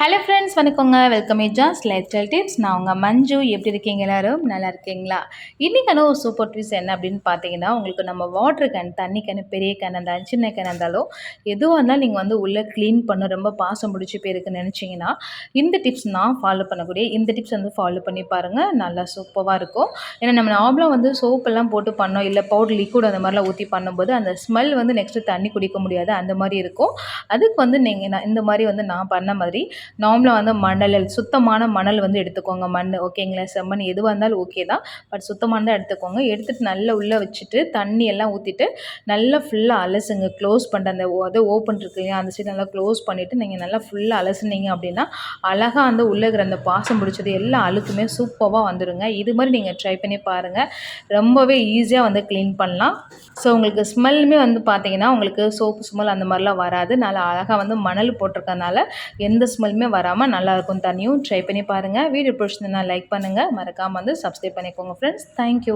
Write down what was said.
Hello friends வணக்கங்க. Welcome ஜாஸ் life style tips நான் உங்கள் மஞ்சு. எப்படி இருக்கீங்க எல்லாரும்? நல்லா இருக்கீங்களா? இன்றைக்கான ஒரு சூப்பர் டிப்ஸ் என்ன அப்படின்னு பார்த்தீங்கன்னா உங்களுக்கு நம்ம வாட்டர் கேன் தண்ணி கேன் பெரிய கேன் இருந்தாலும் சின்ன கேன் இருந்தாலும் எதுவாக இருந்தாலும் நீங்கள் வந்து உள்ளே க்ளீன் பண்ண ரொம்ப பாசம் முடிச்சு போயிருக்குன்னு நினச்சிங்கன்னா இந்த டிப்ஸ் நான் ஃபாலோ பண்ணக்கூடிய இந்த டிப்ஸ் வந்து ஃபாலோ பண்ணி பாருங்கள் நல்லா சூப்பராக இருக்கும். ஏன்னா நம்ம நார்மலாக வந்து சோப்பெல்லாம் போட்டு பண்ணோம் இல்லை பவுடர் லிக்விட் அந்த மாதிரிலாம் ஊற்றி பண்ணும்போது அந்த ஸ்மெல் வந்து நெக்ஸ்ட்டு தண்ணி குடிக்க முடியாது. அந்த மாதிரி இருக்கும். அதுக்கு வந்து நீங்கள் நான் இந்த மாதிரி வந்து நான் பண்ண மாதிரி நார்மலாக வந்து மணல் சுத்தமான மணல் வந்து எடுத்துக்கோங்க. மண் ஓகேங்களா? செம்மண் எதுவாக இருந்தாலும் ஓகே தான். பட் சுத்தமானதாக எடுத்துக்கோங்க. எடுத்துகிட்டு நல்லா உள்ளே வச்சுட்டு தண்ணி எல்லாம் ஊற்றிட்டு நல்லா ஃபுல்லாக அலசுங்க. க்ளோஸ் பண்ணுற அந்த அது ஓப்பன் இருக்கு இல்லையா? அந்த சைடு நல்லா க்ளோஸ் பண்ணிவிட்டு நீங்கள் நல்லா ஃபுல்லாக அலசுனீங்க அப்படின்னா அழகாக அந்த உள்ளே இருக்கிற அந்த பாசம் பிடிச்சது எல்லா அழுக்குமே சூப்பராக வந்துடுங்க இது மாதிரி நீங்கள் ட்ரை பண்ணி பாருங்கள் ரொம்பவே ஈஸியாக வந்து க்ளீன் பண்ணலாம். ஸோ உங்களுக்கு ஸ்மெல்லுமே வந்து பார்த்தீங்கன்னா உங்களுக்கு சோப்பு ஸ்மெல் அந்த மாதிரிலாம் வராது. நல்லா அழகாக வந்து மணல் போட்டிருக்கனால எந்த ஸ்மெல் எதுவுமே வராமல் நல்லாயிருக்கும் தண்ணியும். ட்ரை பண்ணி பாருங்கள் வீடியோ பிடிச்சிருந்தா லைக் பண்ணுங்கள் மறக்காமல் வந்து சப்ஸ்கிரைப் பண்ணிக்கோங்க ஃப்ரெண்ட்ஸ் தேங்க்யூ